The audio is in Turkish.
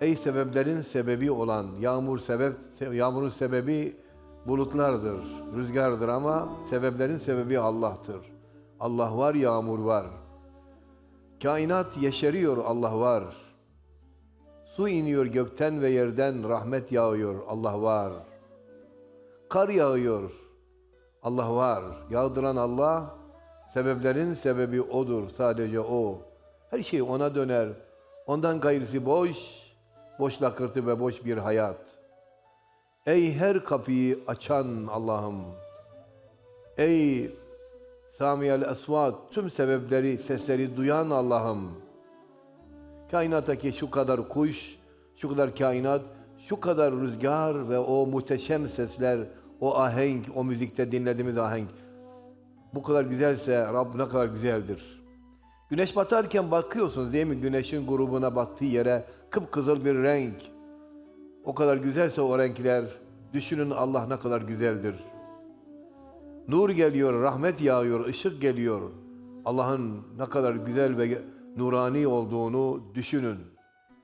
Ey sebeplerin sebebi olan yağmur sebep yağmurun sebebi bulutlardır, rüzgardır ama sebeplerin sebebi Allah'tır. Allah var, yağmur var. Kainat yeşeriyor, Allah var. Su iniyor gökten ve yerden, rahmet yağıyor, Allah var. Kar yağıyor, Allah var. Yağdıran Allah, sebeplerin sebebi O'dur, sadece O. Her şey O'na döner. Ondan gayrısı boş, boş lakırtı ve boş bir hayat. Ey her kapıyı açan Allah'ım, ey Samiyel Esvat, tüm sebepleri, sesleri duyan Allah'ım, kainattaki şu kadar kuş, şu kadar kainat, şu kadar rüzgar ve o muhteşem sesler, o ahenk, o müzikte dinlediğimiz ahenk, bu kadar güzelse Rab ne kadar güzeldir. Güneş batarken bakıyorsunuz değil mi? Güneşin grubuna battığı yere kıpkızıl bir renk. O kadar güzelse o renkler, düşünün Allah ne kadar güzeldir. Nur geliyor, rahmet yağıyor, ışık geliyor. Allah'ın ne kadar güzel ve nurani olduğunu düşünün.